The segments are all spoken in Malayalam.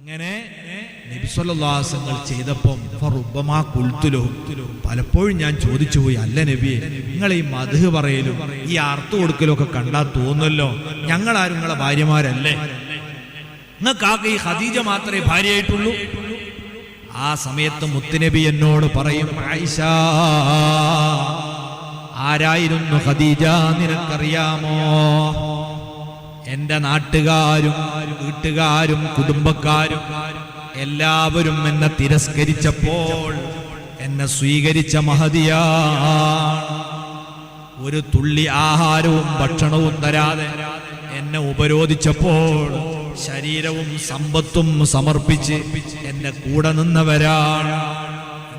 അങ്ങനെ നബിസ്വല്ലാസങ്ങൾ ചെയ്തപ്പം പലപ്പോഴും ഞാൻ ചോദിച്ചു പോയി അല്ല നബിയെ നിങ്ങൾ ഈ മധു പറയലും ഈ അർത്ഥം കൊടുക്കലും ഒക്കെ കണ്ടാൽ തോന്നുമല്ലോ ഞങ്ങളാരും നിങ്ങളെ ഭാര്യമാരല്ലേ? നിങ്ങൾക്കാകെ ഈ ഖദീജ മാത്രമേ ഭാര്യയായിട്ടുള്ളൂ. ആ സമയത്ത് മുത്തുനബി എന്നോട് പറയും ആയിഷ ആരായിരുന്നു ഖദീജ? നിനക്കറിയാമോ? എന്റെ നാട്ടുകാരും വീട്ടുകാരും കുടുംബക്കാരും എല്ലാവരും എന്നെ തിരസ്കരിച്ചപ്പോൾ എന്നെ സ്വീകരിച്ച മഹതിയാണ്. ഒരു തുള്ളി ആഹാരവും ഭക്ഷണവും തരാതെ എന്നെ ഉപരോധിച്ചപ്പോൾ ശരീരവും സമ്പത്തും സമർപ്പിച്ച് എന്നെ കൂടെ നിന്നവരാണ്.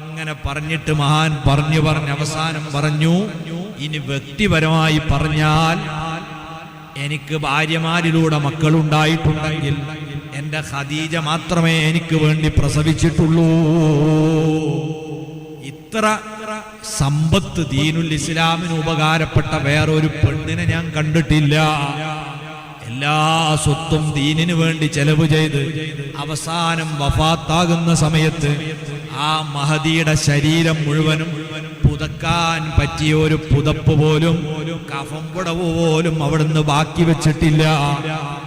ഇങ്ങനെ പറഞ്ഞിട്ട് മഹാൻ പറഞ്ഞു പറഞ്ഞ് അവസാനം പറഞ്ഞു ഇനി വ്യക്തിപരമായി പറഞ്ഞാൽ എനിക്ക് ഭാര്യമാരിലൂടെ മക്കളുണ്ടായിട്ടുണ്ടെങ്കിൽ എന്റെ ഖദീജ മാത്രമേ എനിക്ക് വേണ്ടി പ്രസവിച്ചിട്ടുള്ളൂ. ഇത്ര സമ്പത്ത് ദീനുൽ ഇസ്ലാമിന് ഉപകാരപ്പെട്ട വേറൊരു പെണ്ണിനെ ഞാൻ കണ്ടിട്ടില്ല. എല്ലാ സ്വത്തും ദീനിനു വേണ്ടി ചെലവ് ചെയ്ത് അവസാനം വഫാത്താകുന്ന സമയത്ത് ആ മഹദിയുടെ ശരീരം മുഴുവനും പുതക്കാൻ പറ്റിയ ഒരു പുതപ്പ് പോലും കഫം പുടവ് പോലും അവിടുന്ന് ബാക്കി വെച്ചിട്ടില്ല.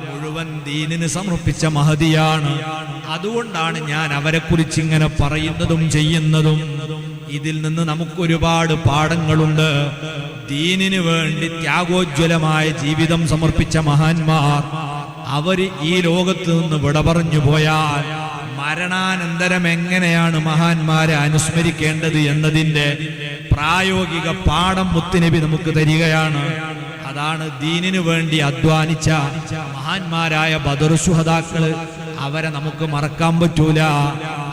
മുഴുവൻ ദീനിന് സമർപ്പിച്ച മഹതിയാണ്. അതുകൊണ്ടാണ് ഞാൻ അവരെ കുറിച്ച് ഇങ്ങനെ പറയുന്നതും ചെയ്യുന്നതും. ഇതിൽ നിന്ന് നമുക്കൊരുപാട് പാഠങ്ങളുണ്ട്. ദീനിനു വേണ്ടി ത്യാഗോജ്വലമായ ജീവിതം സമർപ്പിച്ച മഹാന്മാർ അവർ ഈ ലോകത്ത് നിന്ന് വിട പറഞ്ഞു പോയാൽ മരണാനന്തരം എങ്ങനെയാണ് മഹാന്മാരെ അനുസ്മരിക്കേണ്ടത് എന്നതിന്റെ പ്രായോഗിക പാഠം മുത്തുനബി നമുക്ക് തരികയാണ്. അതാണ് ദീനിനു വേണ്ടി അധ്വാനിച്ച മഹാന്മാരായ ബദർസുഹതാക്കൾ അവരെ നമുക്ക് മറക്കാൻ പറ്റൂല.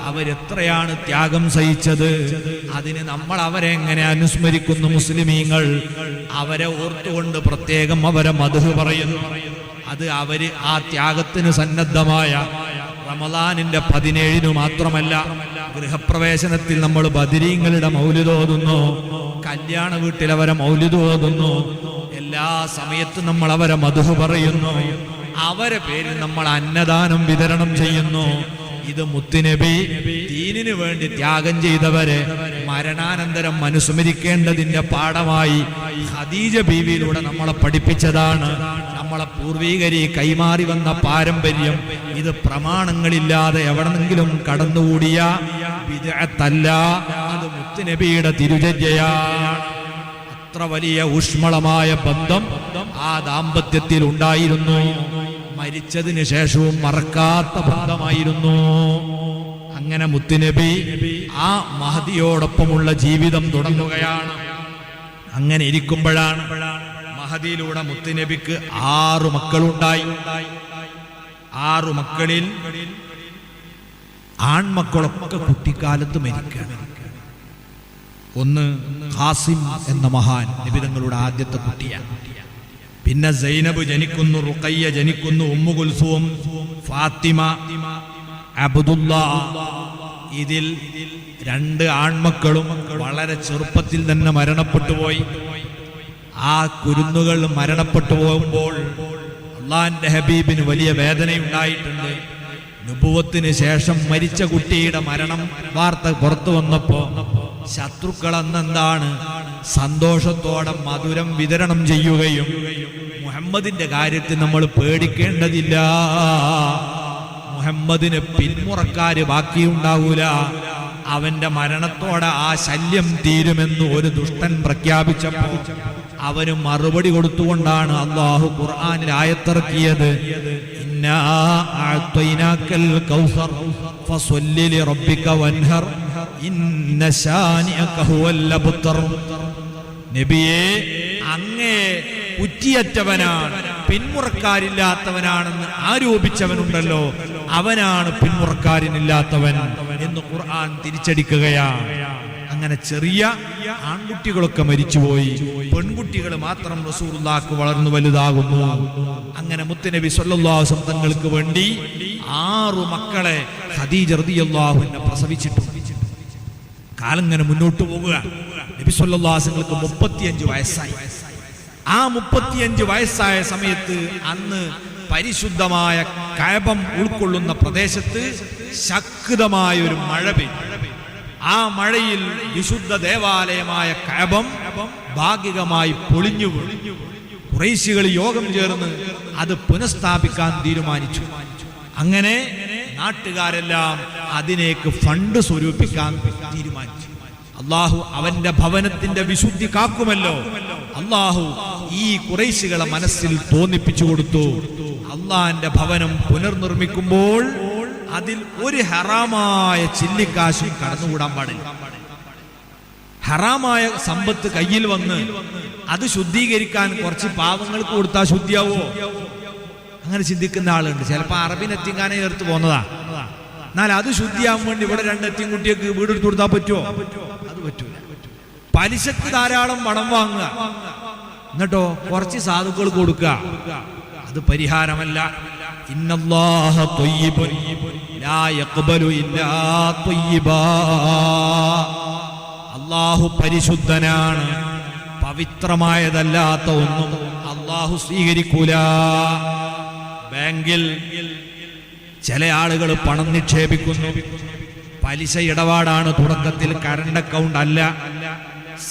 അവരെത്രയാണ് ത്യാഗം സഹിച്ചത്. അതിന് നമ്മൾ അവരെ എങ്ങനെ അനുസ്മരിക്കുന്നു മുസ്ലിമീങ്ങൾ? അവരെ ഓർത്തുകൊണ്ട് പ്രത്യേകം അവരെ മധു പറയുന്നു. അത് അവർ ആ ത്യാഗത്തിന് സന്നദ്ധമായ റമദാനിന്റെ പതിനേഴിനു മാത്രമല്ല ഗൃഹപ്രവേശനത്തിൽ നമ്മൾ ബദിരീങ്ങളുടെ മൗലിതോതുന്നു കല്യാണ വീട്ടിൽ അവരെ മൗലിതോതുന്നു എല്ലാ സമയത്തും നമ്മൾ അവരെ മധു പറയുന്നു അവരെ പേരിൽ നമ്മൾ അന്നദാനം വിതരണം ചെയ്യുന്നു. ഇത് മുത്തുനബി ദീനിനു വേണ്ടി ത്യാഗം ചെയ്തവരെ മരണാനന്തരം അനുസ്മരിക്കേണ്ടതിന്റെ പാഠമായി ഖദീജ ബീവിയിലൂടെ നമ്മളെ പഠിപ്പിച്ചതാണ്. നമ്മളെ പൂർവീകരി കൈമാറി വന്ന പാരമ്പര്യം. ഇത് പ്രമാണങ്ങളില്ലാതെ എവിടെന്നെങ്കിലും കടന്നുകൂടിയ. വിജയത്തല്ല അത് മുത്തുനബിയുടെ തിരുചര്യയാണ്. അത്ര വലിയ ഊഷ്മളമായ ബന്ധം ആ ദാമ്പത്യത്തിൽ ഉണ്ടായിരുന്നു. മരിച്ചതിന് ശേഷവും മറക്കാത്ത ബന്ധമായിരുന്നു. അങ്ങനെ മുത്തുനബി ആ മഹതിയോടൊപ്പമുള്ള ജീവിതം തുടങ്ങുകയാണ്. അങ്ങനെ ഇരിക്കുമ്പോഴാണ് മഹദിയിലൂടെ മുത്തുനബിക്ക് ആറു മക്കളുണ്ടായി. ആറു മക്കളിൽ ആൺമക്കളൊക്കെ കുട്ടിക്കാലത്ത് മരിക്കണം ഒന്ന് ഖാസിം എന്ന മഹാൻ നിബിതങ്ങളുടെ ആദ്യത്തെ കുട്ടിയാണ്. പിന്നെ സൈനബ് ജനിക്കുന്നു റുഖയ്യ ജനിക്കുന്നു ഉമ്മു കുൽസുവും ഫാത്തിമ അബ്ദുല്ല. ഇതിൽ രണ്ട് ആൺമക്കളും വളരെ ചെറുപ്പത്തിൽ തന്നെ മരണപ്പെട്ടു പോയി. ആ കുരുന്നുകൾ മരണപ്പെട്ടു പോകുമ്പോൾ അള്ളാന്റെ ഹബീബിന് വലിയ വേദനയുണ്ടായിട്ടുണ്ട്. നുപുവത്തിന് ശേഷം മരിച്ച കുട്ടിയുടെ മരണം വാർത്ത പുറത്തു വന്നപ്പോ ശത്രുക്കൾ അന്നെന്താണ്? സന്തോഷത്തോടെ മധുരം വിതരണം ചെയ്യുകയും മുഹമ്മദിന്റെ കാര്യത്തിൽ നമ്മൾ പേടിക്കേണ്ടതില്ല. മുഹമ്മദിന് പിന്മുറക്കാര് ബാക്കിയുണ്ടാവൂല. അവന്റെ മരണത്തോടെ ആ ശല്യം തീരുമെന്ന് ഒരു ദുഷ്ടൻ പ്രഖ്യാപിച്ചപ്പോൾ അവന് മറുപടി കൊടുത്തുകൊണ്ടാണ് അള്ളാഹു ഖുർആാനിൽ ആയത്തിറക്കിയത്. നബിയെ അങ്ങേ കുറ്റിയറ്റവനാണ്. പിന്മുറക്കാരില്ലാത്തവനാണെന്ന് ആരോപിച്ചവനുണ്ടല്ലോ. അവനാണ് പിന്മുറക്കാരനില്ലാത്തവൻ എന്ന് ഖുർആൻ തിരിച്ചടിക്കുകയാണ്. അങ്ങനെ ചെറിയ ആൺകുട്ടികളൊക്കെ മരിച്ചുപോയി. പെൺകുട്ടികൾ മാത്രം റസൂറുല്ലാക്ക് വളർന്നു വലുതാകുന്നു. അങ്ങനെ മുത്തനബി സല്ലല്ലാഹു തങ്ങൾക്ക് വേണ്ടി ആറു മക്കളെ ഖദീജ പ്രസവിച്ചിട്ടു. കാലം ഇങ്ങനെ മുന്നോട്ട് പോകുക നബി സല്ലല്ലാഹുങ്ങൾക്ക് മുപ്പത്തിയഞ്ച് വയസ്സായി. ആ മുപ്പത്തിയഞ്ച് വയസ്സായ സമയത്ത് അന്ന് പരിശുദ്ധമായ കയപം ഉൾക്കൊള്ളുന്ന പ്രദേശത്ത് ശക്തമായ ഒരു മഴ പെയ്തു. ആ മഴയിൽ വിശുദ്ധ ദേവാലയമായ കയപം ഭാഗികമായി പൊളിഞ്ഞു വീണു. കുറേശികൾ യോഗം ചേർന്ന് അത് പുനഃസ്ഥാപിക്കാൻ തീരുമാനിച്ചു. അങ്ങനെ നാട്ടുകാരെല്ലാം അതിനേക്ക് ഫണ്ട് സ്വരൂപിക്കാൻ തീരുമാനിച്ചു. അള്ളാഹു അവന്റെ ഭവനത്തിന്റെ വിശുദ്ധി കാക്കുമല്ലോ. അള്ളാഹു ഈ കുറേശികളെ മനസ്സിൽ തോന്നിപ്പിച്ചു കൊടുത്തു. അള്ളാന്റെ ഭവനം പുനർനിർമ്മിക്കുമ്പോൾ അതിൽ ഒരു ഹറാമായ ചില്ലിക്കാശും കടന്നുകൂടാൻ പാടില്ല. ഹറാമായ സമ്പത്ത് കയ്യിൽ വന്ന് അത് ശുദ്ധീകരിക്കാൻ കുറച്ച് പാവങ്ങൾക്ക് കൊടുത്താൽ ശുദ്ധിയാവോ? അങ്ങനെ ചിന്തിക്കുന്ന ആളുണ്ട്. ചിലപ്പോ അറബിനെത്തിങ്ങാനെ ചേർത്ത് പോന്നതാ. എന്നാൽ അത് ശുദ്ധിയാവാൻ വേണ്ടി ഇവിടെ രണ്ടെത്തിയും കുട്ടിയൊക്കെ വീടെടുത്ത് കൊടുത്താൽ പറ്റുമോ അത് പറ്റൂല. പലിശക്ക് ധാരാളം പണം വാങ്ങുക. എന്നിട്ടോ കുറച്ച് സാധുക്കൾ കൊടുക്കുക അത് പരിഹാരമല്ല. അള്ളാഹു പരിശുദ്ധനാണ്. പവിത്രമായതല്ലാത്ത ഒന്നും അള്ളാഹു സ്വീകരിക്കൂല. ബാങ്കിൽ ചില ആളുകൾ പണം നിക്ഷേപിക്കുന്നു. പലിശ ഇടപാടാണ് തുടക്കത്തിൽ കറണ്ട് അക്കൗണ്ട് അല്ല.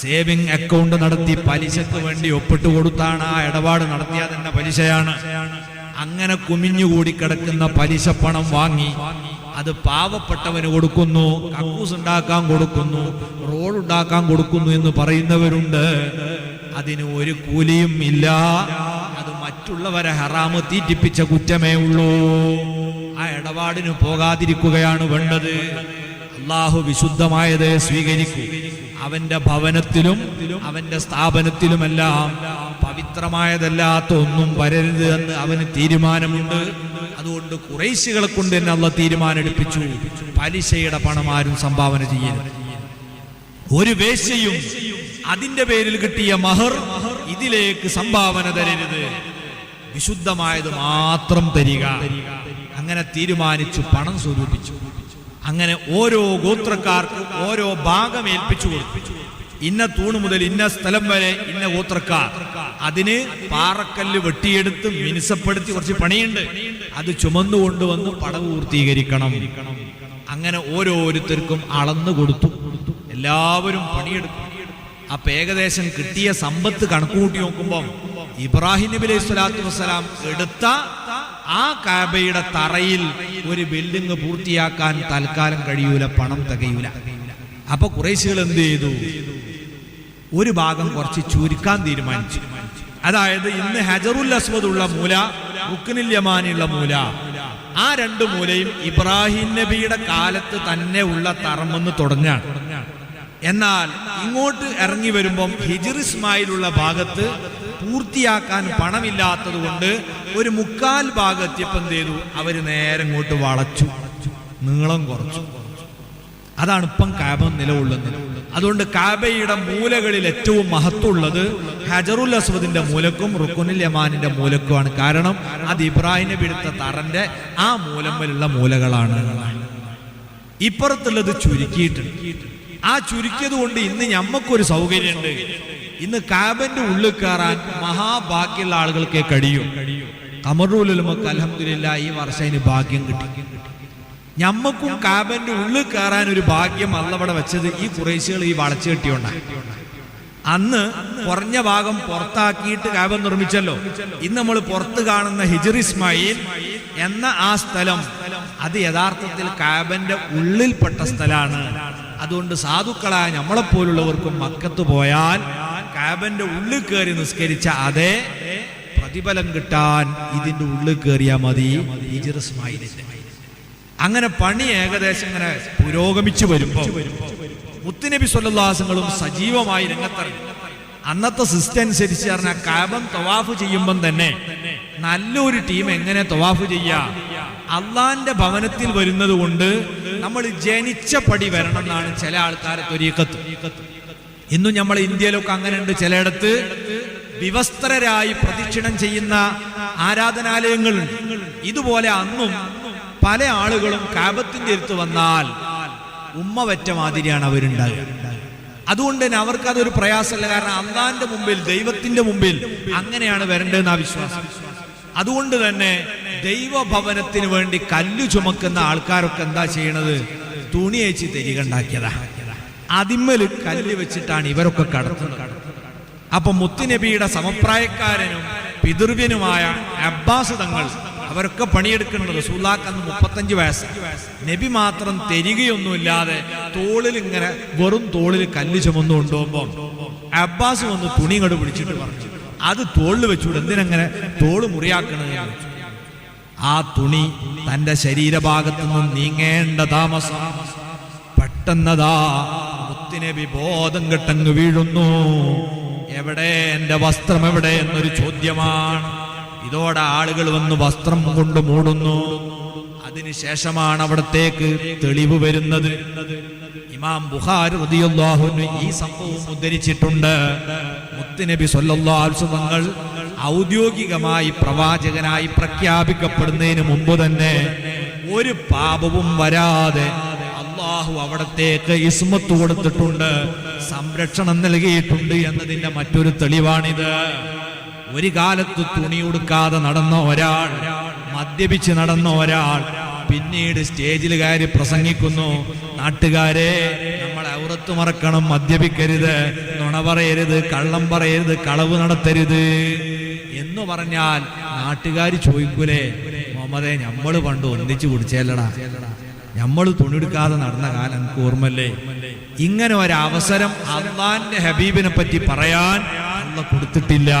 സേവിംഗ് അക്കൗണ്ട് നടത്തി പലിശക്ക് വേണ്ടി ഒപ്പിട്ട് കൊടുത്താണ് ആ ഇടപാട് നടത്തിയത്. തന്നെ പലിശയാണ്. അങ്ങനെ കുമിഞ്ഞുകൂടി കിടക്കുന്ന പലിശ പണം വാങ്ങി അത് പാവപ്പെട്ടവന് കൊടുക്കുന്നു കക്കൂസ് ഉണ്ടാക്കാൻ കൊടുക്കുന്നു റോഡ് ഉണ്ടാക്കാൻ കൊടുക്കുന്നു എന്ന് പറയുന്നവരുണ്ട്. അതിന് ഒരു കൂലിയും ഇല്ല. അത് മറ്റുള്ളവരെ ഹറാമ് തീറ്റിപ്പിച്ച കുറ്റമേ ഉള്ളൂ. ആ ഇടപാടിന് പോകാതിരിക്കുകയാണ് വേണ്ടത്. അള്ളാഹു വിശുദ്ധമായത് സ്വീകരിക്കൂ. അവന്റെ ഭവനത്തിലും അവന്റെ സ്ഥാപനത്തിലുമെല്ലാം പവിത്രമായതല്ലാത്ത ഒന്നും വരരുത് എന്ന് അവന് തീരുമാനമുണ്ട്. അതുകൊണ്ട് കുറേശികളെ കൊണ്ട് തന്നെ അള്ള തീരുമാനം എടുപ്പിച്ചു പലിശയുടെ പണം ആരും സംഭാവന ചെയ്യരുത്. ഒരു വേശയും അതിന്റെ പേരിൽ കിട്ടിയ മഹർ ഇതിലേക്ക് സംഭാവന തരരുത്. വിശുദ്ധമായത് മാത്രം തരിക. അങ്ങനെ തീരുമാനിച്ചു പണം സ്വരൂപിച്ചു. അങ്ങനെ ഓരോ ഗോത്രക്കാർക്കും ഓരോ ഭാഗം ഏൽപ്പിച്ചു കൊടുത്തു. ഇന്ന തൂണ് മുതൽ ഇന്ന സ്ഥലം വരെ ഇന്ന ഗോത്രക്കാർ. അതിന് പാറക്കല്ല് വെട്ടിയെടുത്ത് മിനുസപ്പെടുത്തി കുറച്ച് പണിയുണ്ട്. അത് ചുമന്നു കൊണ്ടുവന്ന് പടവ് പൂർത്തീകരിക്കണം. അങ്ങനെ ഓരോരുത്തർക്കും അളന്നു കൊടുത്തു. എല്ലാവരും പണിയെടുക്കും അപ്പൊ ഏകദേശം കിട്ടിയ സമ്പത്ത് കണക്കുകൂട്ടി നോക്കുമ്പോൾ ഇബ്രാഹിം നബി അലൈഹി സ്വലാത്തു വസ്സലാം എടുത്ത ആ കാബയുടെ തറയിൽ ഒരു ബിൽഡിംഗ് പൂർത്തിയാക്കാൻ തൽക്കാലം കഴിയൂല പണം തികയൂല. അപ്പൊ കുറേശികൾ എന്ത് ചെയ്തു? ഒരു ഭാഗം കുറച്ച് ചുരുക്കാൻ തീരുമാനിച്ചു. അതായത് ഇന്ന് ഹജറുൽ അസ്വദ് ഉള്ള മൂല റുക്നിൽ യമാനുള്ള മൂല. ആ രണ്ട് മൂലയും ഇബ്രാഹിം നബിയുടെ കാലത്ത് തന്നെ ഉള്ള തറമെന്ന് തുടങ്ങാണ്. എന്നാൽ ഇങ്ങോട്ട് ഇറങ്ങി വരുമ്പം ഹിജിർ ഇസ്മായിലുള്ള ഭാഗത്ത് പൂർത്തിയാക്കാൻ പണമില്ലാത്തത് കൊണ്ട് ഒരു മുക്കാൽ ഭാഗത്തിയപ്പം എന്ത് ചെയ്തു? അവർ നേരെ ഇങ്ങോട്ട് വളച്ചു. നീളം കുറച്ചു. അതാണ് ഇപ്പം കാബ നിലകൊള്ളുന്നത് അതുകൊണ്ട് കാബയുടെ മൂലകളിൽ ഏറ്റവും മഹത്വമുള്ളത് ഹജറുൽ അസ്വദിന്റെ മൂലക്കും റുക്കുനിൽ യമാനിന്റെ മൂലക്കുമാണ്. കാരണം അത് ഇബ്രാഹിം നബി തറന്റെ ആ മൂലമ്മലുള്ള മൂലകളാണ്. ഇപ്പുറത്തുള്ളത് ചുരുക്കിയിട്ടുണ്ട്. ആ ചുരുക്കിയത് കൊണ്ട് ഇന്ന് ഞമ്മക്കൊരു സൗകര്യമുണ്ട്. ഇന്ന് കാബന്റെ ഉള്ളിൽ കയറാൻ മഹാഭാഗ്യമുള്ള ആളുകൾക്ക് കഴിയും. കമറുലുമക്ക് അലഹമില്ല ഈ വർഷം ഭാഗ്യം കിട്ടി. ഞമ്മക്കും കാബന്റെ ഉള്ളിൽ കയറാൻ ഒരു ഭാഗ്യം അല്ലവിടെ വെച്ചത് ഈ കുറേശികൾ ഈ വളച്ചു കെട്ടിയോണ്ടാണ് അന്ന് കുറഞ്ഞ ഭാഗം പുറത്താക്കിയിട്ട് കാബ നിർമ്മിച്ചല്ലോ. ഇന്ന് നമ്മൾ പുറത്ത് കാണുന്ന ഹിജർ ഇസ്മായിൽ എന്ന ആ സ്ഥലം അത് യഥാർത്ഥത്തിൽ കാബന്റെ ഉള്ളിൽപ്പെട്ട സ്ഥലമാണ്. അതുകൊണ്ട് സാധുക്കളായ നമ്മളെപ്പോലുള്ളവർക്കും മക്കത്ത് പോയാൽ കാബന്റെ ഉള്ളിൽ കയറി നിസ്കരിച്ച അതേ പ്രതിഫലം കിട്ടാൻ ഇതിന്റെ ഉള്ളിൽ കയറിയാൽ മതി. അങ്ങനെ പണി ഏകദേശം ഇങ്ങനെ പുരോഗമിച്ചു വരുമ്പോ മുത്തുനബി സ്വല്ലാസങ്ങളും സജീവമായി രംഗത്തിറങ്ങി. അന്നത്തെ സിസ്റ്റം അനുസരിച്ച് പറഞ്ഞാൽ കാബം തവാഫ് ചെയ്യുമ്പം തന്നെ നല്ലൊരു ടീം എങ്ങനെ തവാഫ് ചെയ്യാ? അള്ളാന്റെ ഭവനത്തിൽ വരുന്നത് കൊണ്ട് നമ്മൾ ജനിച്ച പടി വരണം എന്നാണ് ചില ആൾക്കാരെ തൊരീക്കത്ത് ഇന്നും നമ്മൾ ഇന്ത്യയിലൊക്കെ അങ്ങനെ ഉണ്ട് ചിലയിടത്ത് വിവസ്ത്രരായി പ്രദക്ഷിണം ചെയ്യുന്ന ആരാധനാലയങ്ങൾ ഇതുപോലെ അന്നും പല ആളുകളും കാബത്തിന്റെ അടുത്ത് വന്നാൽ ഉമ്മ വെറ്റ മാതിരിയാണ് അവരുണ്ടാകുക അതുകൊണ്ട് തന്നെ അവർക്ക് അതൊരു പ്രയാസമല്ല. കാരണം അള്ളാന്റെ മുമ്പിൽ ദൈവത്തിന്റെ മുമ്പിൽ അങ്ങനെയാണ് വരേണ്ടതെന്ന് ആ വിശ്വാസം. അതുകൊണ്ട് തന്നെ ദൈവഭവനത്തിന് വേണ്ടി കല്ലു ചുമക്കുന്ന ആൾക്കാരൊക്കെ എന്താ ചെയ്യണത്? തുണി അയച്ച് തിരികെ ഉണ്ടാക്കിയതാ. അതിമ്മൽ കല്ല് വെച്ചിട്ടാണ് ഇവരൊക്കെ കടത്തുന്നത്. അപ്പൊ മുത്തുനബിയുടെ സമപ്രായക്കാരനും പിതൃവ്യനുമായ അബ്ബാസ് തങ്ങൾ അവരൊക്കെ പണിയെടുക്കുന്നത് റസൂലാക്ക് അന്ന് മുപ്പത്തഞ്ച് വയസ്സ് നബി മാത്രം തെരികയൊന്നുമില്ലാതെ തോളിൽ ഇങ്ങനെ വെറും തോളിൽ കല്ല് ചുമന്നു അബ്ബാസ് വന്ന് തുണി കണ്ട് പിടിച്ചിട്ട് പറഞ്ഞു അത് തോളിൽ വെച്ചുകൂടെ എന്തിനങ്ങനെ തോൾ മുറിയാക്കണത് ആ തുണി തന്റെ ശരീരഭാഗത്തു നിന്നും നീങ്ങേണ്ട താമസം. പെട്ടെന്നതാ മുത്തിനബി ബോധം കെട്ടങ്ങ് വീഴുന്നു. എവിടെ എന്റെ വസ്ത്രം എവിടെ? എന്നൊരു ചോദ്യമാണ്. ഇതോടെ ആളുകൾ വന്ന് വസ്ത്രം കൊണ്ട് മൂടുന്നു. അതിനുശേഷമാണ് അവിടത്തേക്ക് തെളിവ് വരുന്നത്. ഇമാം റളിയല്ലാഹുവിന് ഈ സംഭവം ഉദ്ധരിച്ചിട്ടുണ്ട്. മുത്തുനബി തങ്ങൾ ഔദ്യോഗികമായി പ്രവാചകനായി പ്രഖ്യാപിക്കപ്പെടുന്നതിന് മുമ്പ് തന്നെ ഒരു പാപവും വരാതെ അള്ളാഹു അവിടത്തേക്ക് ഇസ്മത്ത് കൊടുത്തിട്ടുണ്ട് സംരക്ഷണം നൽകിയിട്ടുണ്ട് എന്നതിന്റെ മറ്റൊരു തെളിവാണിത്. ഒരു കാലത്ത് തുണി ഉടുക്കാതെ നടന്ന ഒരാൾ മദ്യപിച്ച് നടന്ന ഒരാൾ പിന്നീട് സ്റ്റേജിൽ കയറി പ്രസംഗിക്കുന്നു നാട്ടുകാരെ നമ്മൾ ഔറത്ത് മറക്കണം മദ്യപിക്കരുത് നുണ പറയരുത് കള്ളം പറയരുത് കളവ് നടത്തരുത്. എന്ന് പറഞ്ഞാൽ നാട്ടുകാർ ചോദിക്കൂലേ മുഹമ്മദെ നമ്മൾ പണ്ട് ഒന്നിച്ചു കുടിച്ചേല്ലടാ. നമ്മൾ തുണിയെടുക്കാതെ നടന്ന കാലം എനിക്ക് ഓർമ്മല്ലേ ഇങ്ങനെ ഒരവസരം അള്ളാന്റെ ഹബീബിനെ പറ്റി പറയാൻ അള്ള കൊടുത്തിട്ടില്ല.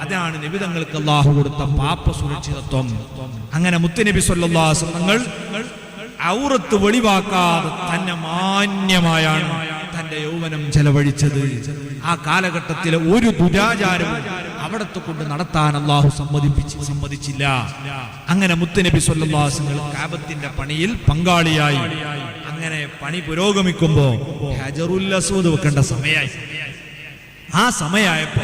അതാണ് നിബിതങ്ങൾക്ക് അള്ളാഹു കൊടുത്ത പാപ്പ സുരക്ഷിതത്വം. അങ്ങനെ മുത്തുനബി സല്ലാസങ്ങൾ ഔറത്ത് വെളിവാക്കാതെ തന്നെ മാന്യമായാണ് തന്റെ യൗവനം ചെലവഴിച്ചത്. ആ കാലഘട്ടത്തിലെ ഒരു ദുരാചാരവും അവിടത്തെ കൊണ്ട് നടത്താൻ അള്ളാഹു സമ്മതിപ്പിച്ച് സമ്മതിച്ചില്ല. അങ്ങനെ മുത്തുനബി സല്ലാസങ്ങൾ കാബത്തിന്റെ പണിയിൽ പങ്കാളിയായി. അങ്ങനെ പണി പുരോഗമിക്കുമ്പോ ഹജറുൽ വെക്കേണ്ട സമയായി. ആ സമയമായപ്പോ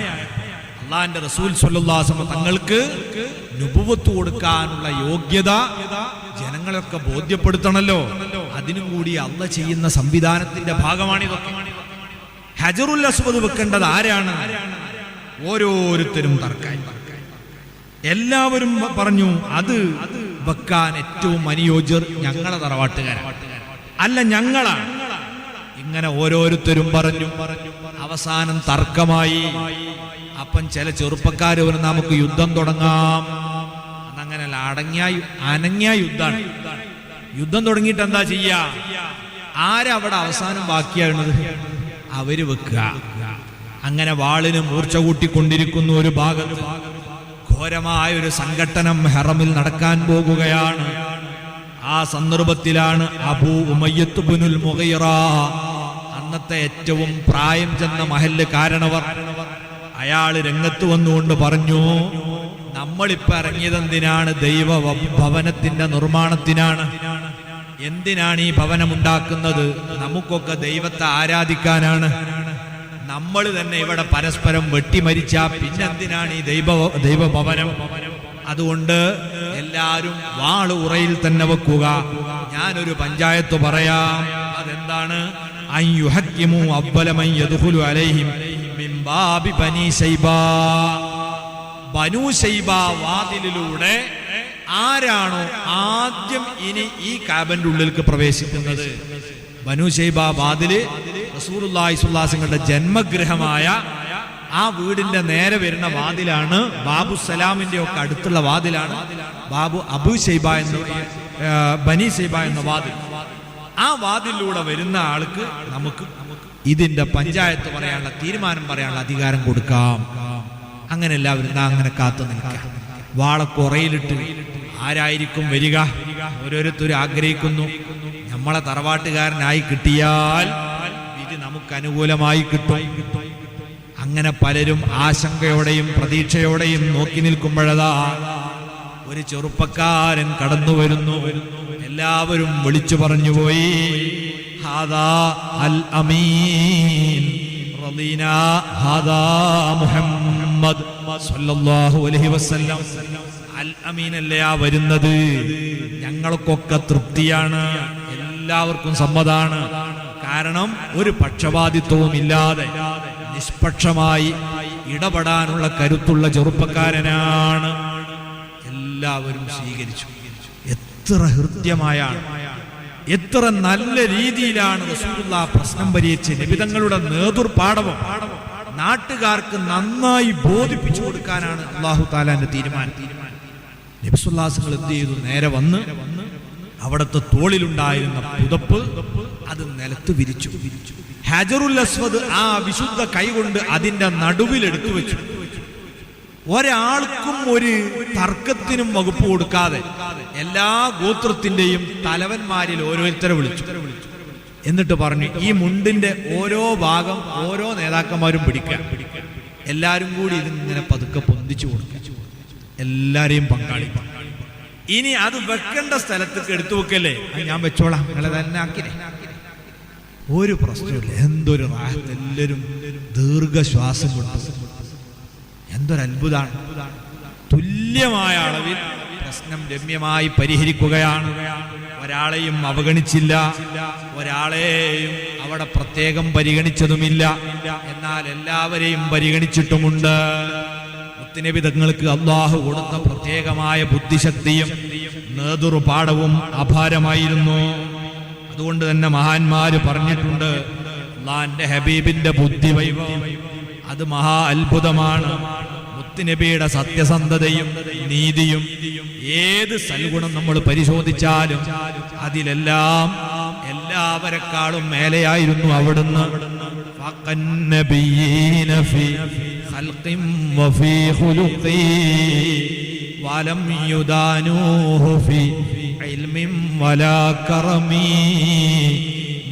അള്ളാന്റെ റസൂൽ സുല്ലാസമ തങ്ങൾക്ക് നുപുവത്ത് കൊടുക്കാനുള്ള യോഗ്യത ജനങ്ങളൊക്കെ ബോധ്യപ്പെടുത്തണല്ലോ. അതിനും കൂടി അള്ള ചെയ്യുന്ന സംവിധാനത്തിന്റെ ഭാഗമാണിതൊക്കെ. ഹജറുൽ അസ്വദ് വെക്കേണ്ടത് ആരാണ്? ഓരോരുത്തരും തർക്കായി. എല്ലാവരും പറഞ്ഞു അത് വെക്കാൻ ഏറ്റവും അനുയോജ്യർ ഞങ്ങളെ തറവാട്ടുകാരാണ് അല്ല ഞങ്ങളാണ്. ഇങ്ങനെ ഓരോരുത്തരും പറഞ്ഞു. അവസാനം തർക്കമായി. അപ്പം ചില ചെറുപ്പക്കാർ നമുക്ക് യുദ്ധം തുടങ്ങാം. അതങ്ങനല്ല അടങ്ങിയ അനങ്ങിയ യുദ്ധമാണ് യുദ്ധം തുടങ്ങിയിട്ട് എന്താ ചെയ്യാ? ആരവിടെ അവസാനം ബാക്കിയാണത് അവർ വെക്കുക. അങ്ങനെ വാളിന് മൂർച്ച കൂട്ടിക്കൊണ്ടിരിക്കുന്ന ഒരു ഭാഗത്ത് ഘോരമായ ഒരു സംഘട്ടനം ഹെറമിൽ നടക്കാൻ പോകുകയാണ്. ആ സന്ദർഭത്തിലാണ് അബൂ ഉമയ്യത്ത് പുനുൽ മുഗൈറ അന്നത്തെ ഏറ്റവും പ്രായം ചെന്ന മഹല്ല് കാരണവർ അയാൾ രംഗത്ത് വന്നുകൊണ്ട് പറഞ്ഞു നമ്മളിപ്പോ ഇറങ്ങിയതെന്തിനാണ്? ദൈവ ഭവനത്തിന്റെ നിർമ്മാണത്തിനാണ്. എന്തിനാണ് ഈ ഭവനം ഉണ്ടാക്കുന്നത് നമുക്കൊക്കെ ദൈവത്തെ ആരാധിക്കാനാണ്. നമ്മൾ തന്നെ ഇവിടെ പരസ്പരം വെട്ടിമരിച്ച പിന്നെന്തിനാണ് ഈ ദൈവ ദൈവഭവനം അതുകൊണ്ട് എല്ലാരും വാൾ ഉറയിൽ തന്നെ വെക്കുക. ഞാനൊരു പഞ്ചായത്ത് പറയാം. അതെന്താണ്? വാതിലിലൂടെ ആരാണോ ആദ്യം ഇനി ഈ കാബന്റെ ഉള്ളിലേക്ക് പ്രവേശിക്കുന്നത്? ബനു ശൈബ വാതിൽ റസൂലുള്ളാഹി ജന്മഗ്രഹമായ ആ വീടിന്റെ നേരെ വരുന്ന വാതിലാണ് ബാബു സലാമിന്റെ ഒക്കെ അടുത്തുള്ള വാതിലാണ്. ബാബു അബു ശൈബ എന്ന് ബനി ശൈബ എന്ന വാതിൽ. ആ വാതിലൂടെ വരുന്ന ആൾക്ക് നമുക്ക് ഇതിന്റെ പഞ്ചായത്ത് പറയാനുള്ള തീരുമാനം പറയാനുള്ള അധികാരം കൊടുക്കാം. അങ്ങനെ എല്ലാവരും നാ അങ്ങനെ കാത്തു നിൽക്കാം. വാളക്കുറയിലിട്ട് ആരായിരിക്കും വരിക? ഓരോരുത്തരും ആഗ്രഹിക്കുന്നു. നമ്മളെ തറവാട്ടുകാരനായി കിട്ടിയാൽ വിധി നമുക്ക് അനുകൂലമായി കിട്ടും. അങ്ങനെ പലരും ആശങ്കയോടെയും പ്രതീക്ഷയോടെയും നോക്കി നിൽക്കുമ്പോഴതാ ഒരു ചെറുപ്പക്കാരൻ കടന്നു വരുന്നു എല്ലാവരും വിളിച്ചു പറഞ്ഞു പോയി. ഹാദാ അൽ അമീൻ. ഹാദാ മുഹമ്മദ് സല്ലല്ലാഹു അലൈഹി വസല്ലം. അൽ അമീൻ വരുന്നത്? ഞങ്ങൾക്കൊക്കെ തൃപ്തിയാണ്. എല്ലാവർക്കും സമ്മതാണ്. കാരണം ഒരു പക്ഷപാതിത്വവും ഇല്ലാതെ നിഷ്പക്ഷമായി ഇടപെടാനുള്ള കരുത്തുള്ള ചെറുപ്പക്കാരനാണ്. എല്ലാവരും സ്വീകരിച്ചു. എത്ര ഹൃദ്യമായാണ് എത്ര നല്ല രീതിയിലാണ് പ്രശ്നം പരിഹരിച്ച് നിബിതങ്ങളുടെ നേതൃപാഠവും നാട്ടുകാർക്ക് നന്നായി ബോധിപ്പിച്ചു കൊടുക്കാനാണ് അള്ളാഹു താലാന്റെ തീരുമാനം. നബിസുല്ലാസങ്ങൾ എന്ത് ചെയ്തു? നേരെ വന്ന് അവിടുത്തെ തോളിലുണ്ടായിരുന്ന പുതപ്പ് അത് നിലത്ത് വിരിച്ചു. ഹജറുൽ അസ്വദ് ആ വിശുദ്ധ കൈകൊണ്ട് അതിന്റെ നടുവിൽ എടുത്തു വെച്ചു ഒരാൾക്കും ഒരു തർക്കത്തിനും വകുപ്പ് കൊടുക്കാതെ എല്ലാ ഗോത്രത്തിന്റെയും തലവന്മാരിൽ ഓരോരുത്തരെ വിളിച്ചു. എന്നിട്ട് പറഞ്ഞു ഈ മുണ്ടിന്റെ ഓരോ ഭാഗം ഓരോ നേതാക്കന്മാരും പിടിക്കുക. എല്ലാരും കൂടി ഇതിങ്ങനെ പതുക്കെ പൊന്തിച്ചു കൊടുക്കുക. എല്ലാരെയും പങ്കാളി ഇനി അത് വെക്കേണ്ട സ്ഥലത്തേക്ക് എടുത്തു വെക്കല്ലേ? ഞാൻ വെച്ചോളാം. നിങ്ങളെ തന്നെ ആക്കിനെ. ഒരു പ്രശ്നമില്ല എന്തൊരു എല്ലാവരും ദീർഘശ്വാസം കൊണ്ടു എന്തൊരു അത്ഭുതമാണ് തുല്യമായ അളവിൽ പ്രശ്നം രമ്യമായി പരിഹരിക്കുകയാണ്. ഒരാളെയും അവഗണിച്ചില്ല. ഒരാളെയും അവിടെ പ്രത്യേകം പരിഗണിച്ചതുമില്ല. എന്നാൽ എല്ലാവരെയും പരിഗണിച്ചിട്ടുമുണ്ട്. മുത്തുനബി തങ്ങൾക്ക് അള്ളാഹു കൊടുത്ത പ്രത്യേകമായ ബുദ്ധിശക്തിയും നേതൃപാഠവും അപാരമായിരുന്നു. അതുകൊണ്ട് തന്നെ മഹാന്മാര് പറഞ്ഞിട്ടുണ്ട് അള്ളാന്റെ ഹബീബിന്റെ ബുദ്ധി വൈഭവം അത് മഹാ അത്ഭുതമാണ്. മുത്തുനബിയുടെ സത്യസന്ധതയും നീതിയും ഏത് സൽഗുണം നമ്മൾ പരിശോധിച്ചാലും അതിലെല്ലാം എല്ലാവരെക്കാളും മേലെയായിരുന്നു അവിടുന്ന്. വലം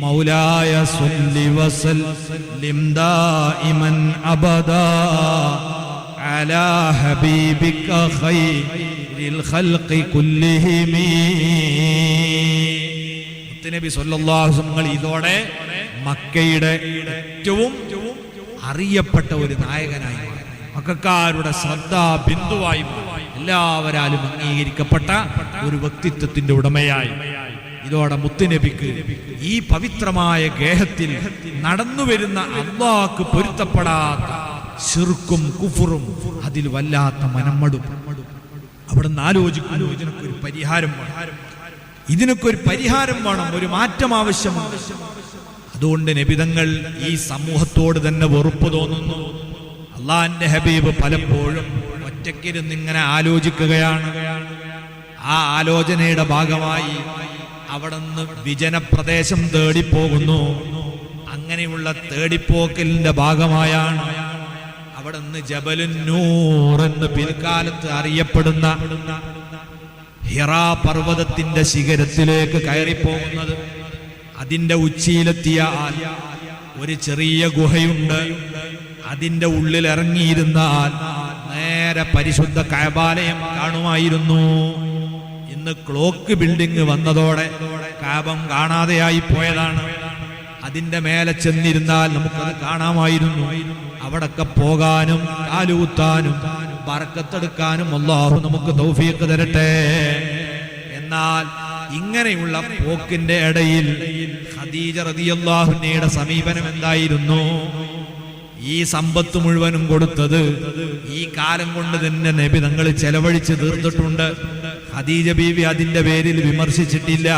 فِي خَلْقٍ وَفِي خُلُقٍ وَلَمْ يُدَانُوهُ فِي عِلْمٍ وَلَا كَرَمٍ مولاي صل وسلم دائما ابدا على حبيبك خير الخلق كلهم നബി സല്ലല്ലാഹുങ്ങൾ ഇതോടെ മക്കയുടെ ഏറ്റവും അറിയപ്പെട്ട ഒരു നായകനായി മാറി. മക്കാരുടെ ശ്രദ്ധ ബിന്ദുവായി മാറി. എല്ലാവരാലും അംഗീകരിക്കപ്പെട്ട ഒരു വ്യക്തിത്വത്തിന്റെ ഉടമയായി ഇതോടെ മുത്തുനബിക്ക് ഈ പവിത്രമായ ഗേഹത്തിൽ നടന്നു വരുന്ന അള്ളാഹ്ക്ക് പൊരുത്തപ്പെടാത്ത ശിർക്കും കുഫുറും അതിൽ വല്ലാത്ത മനമ്മടും. അവിടെ നിന്ന് ആലോചിക്കുന്നു ഇതിനൊക്കെ ഒരു പരിഹാരം ഇതിനൊക്കെ ഒരു പരിഹാരം വേണം. ഒരു മാറ്റം ആവശ്യമുണ്ട് അതുകൊണ്ട് നബിതങ്ങൾ ഈ സമൂഹത്തോട് തന്നെ വെറുപ്പ് തോന്നുന്നു. അള്ളാന്റെ ഹബീബ് പലപ്പോഴും ഒറ്റയ്ക്കിരുന്ന് ഇങ്ങനെ ആലോചിക്കുകയാണ്. ആ ആലോചനയുടെ ഭാഗമായി അവിടെ നിന്ന് വിജനപ്രദേശം തേടിപ്പോകുന്നു. അങ്ങനെയുള്ള തേടിപ്പോക്കലിന്റെ ഭാഗമായാണ് അവിടെ നിന്ന് ജബലുന്നൂർ എന്ന് പിൽക്കാലത്ത് അറിയപ്പെടുന്ന ഹിറാ പർവതത്തിന്റെ ശിഖരത്തിലേക്ക് കയറിപ്പോകുന്നത്. അതിന്റെ ഉച്ചിയിലെത്തിയ ഒരു ചെറിയ ഗുഹയുണ്ട്. അതിന്റെ ഉള്ളിൽ ഇറങ്ങിയിരുന്നാൽ നേരെ പരിശുദ്ധ കയബാലയം കാണുമായിരുന്നു. ഇന്ന് ക്ലോക്ക് ബിൽഡിംഗ് വന്നതോടെ കാപം കാണാതെയായി പോയതാണ്. അതിന്റെ മേലെ ചെന്നിരുന്നാൽ നമുക്കത് കാണാമായിരുന്നു. അവിടൊക്കെ പോകാനും കാലുകുത്താനും പറക്കത്തെടുക്കാനും അള്ളാഹു നമുക്ക് തൗഫീഖ് തരട്ടെ. എന്നാൽ ഇങ്ങനെയുള്ള പോക്കിന്റെ ഇടയിൽ ഖദീജ റളിയല്ലാഹുവിന്റെ സമീപനം എന്തായിരുന്നു? ഈ സമ്പത്ത് മുഴുവനും കൊടുത്തത് ഈ കാലം കൊണ്ട് തന്നെ നബി തങ്ങൾ ചെലവഴിച്ച് തീർത്തിട്ടുണ്ട്. ഖദീജ ബീവി അതിന്റെ പേരിൽ വിമർശിച്ചിട്ടില്ല.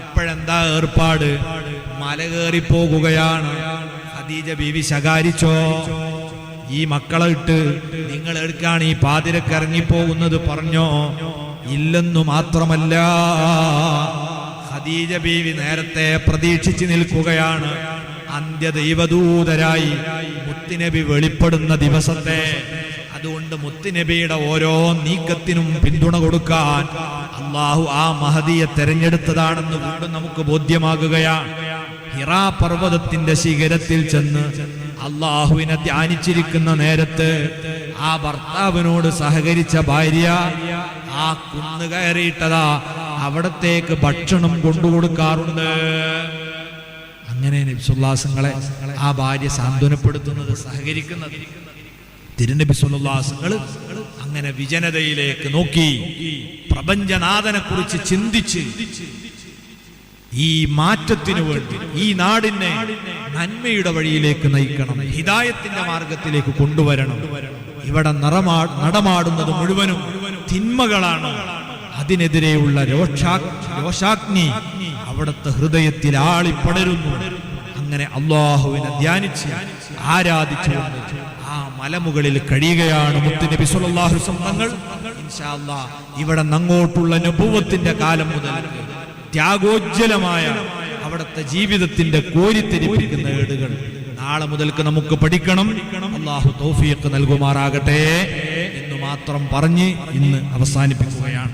ഇപ്പോഴെന്താ ഏർപ്പാട്? മല കയറി പോകുകയാണ്. ഖദീജ ബീവി ശകാരിച്ചോ? ഈ മക്കളെ ഇട്ട് നിങ്ങൾ എടുക്കാണ് ഈ പാതിരക്ക് ഇറങ്ങിപ്പോകുന്നത് പറഞ്ഞോ? ഇല്ലെന്നു മാത്രമല്ല ഖദീജ ബീവി നേരത്തെ പ്രതീക്ഷിച്ചു നിൽക്കുകയാണ്. അന്ത്യ ദൈവദൂതരായി മുത്തുനബി വെളിപ്പെടുന്ന ദിവസത്തെ. അതുകൊണ്ട് മുത്തുനബിയുടെ ഓരോ നീക്കത്തിനും പിന്തുണ കൊടുക്കാൻ അള്ളാഹു ആ മഹതിയെ തെരഞ്ഞെടുത്തതാണെന്ന് വീണ്ടും നമുക്ക് ബോധ്യമാകുകയാണ്. ഹിറാ പർവതത്തിന്റെ ശിഖരത്തിൽ ചെന്ന് അള്ളാഹുവിനെ ധ്യാനിച്ചിരിക്കുന്ന നേരത്ത് ആ ഭർത്താവിനോട് സഹകരിച്ച ഭാര്യ ആ കുന്ന് കയറിയിട്ടതാ അവിടത്തേക്ക് ഭക്ഷണം കൊണ്ടുകൊടുക്കാറുണ്ട്. അങ്ങനെ നബിസുല്ലാസങ്ങളെ ആ ഭാര്യ സാന്ത്വനപ്പെടുത്തുന്നത് സഹകരിക്കുന്നത്. തിരുനബി സുല്ലാസങ്ങൾ അങ്ങനെ വിജനതയിലേക്ക് നോക്കി പ്രപഞ്ചനാഥനെ കുറിച്ച് ചിന്തിച്ച് ഈ മാറ്റത്തിനു വേണ്ടി ഈ നാടിനെ നന്മയുടെ വഴിയിലേക്ക് നയിക്കണം ഹിതായത്തിന്റെ മാർഗത്തിലേക്ക് കൊണ്ടുവരണം. ഇവിടെ നടമാടുന്നത് മുഴുവനും തിന്മകളാണ്. അതിനെതിരെയുള്ള രോഷാ രോഷാഗ്നി അവിടുത്തെ ഹൃദയത്തിൽ ആളിപ്പടരുന്നു. അങ്ങനെ അള്ളാഹുവിനെ ധ്യാനിച്ച് ആരാധിച്ചുകൊണ്ട് ആ മലമുകളിൽ കഴിയുകയാണ് മുത്തുനബി ഇൻഷാ അല്ലാഹ് ഇവിടെ നങ്ങോട്ടുള്ള നബുവത്തിന്റെ കാലം മുതൽ ത്യാഗോജ്വലമായ അവിടുത്തെ ജീവിതത്തിന്റെ കോരിത്തെരിപ്പിക്കുന്ന ഏടുകൾ നാളെ മുതൽക്ക് നമുക്ക് പഠിക്കണം. അള്ളാഹു തൗഫീഖ് നൽകുമാറാകട്ടെ എന്ന് മാത്രം പറഞ്ഞ് ഇന്ന് അവസാനിപ്പിക്കുകയാണ്.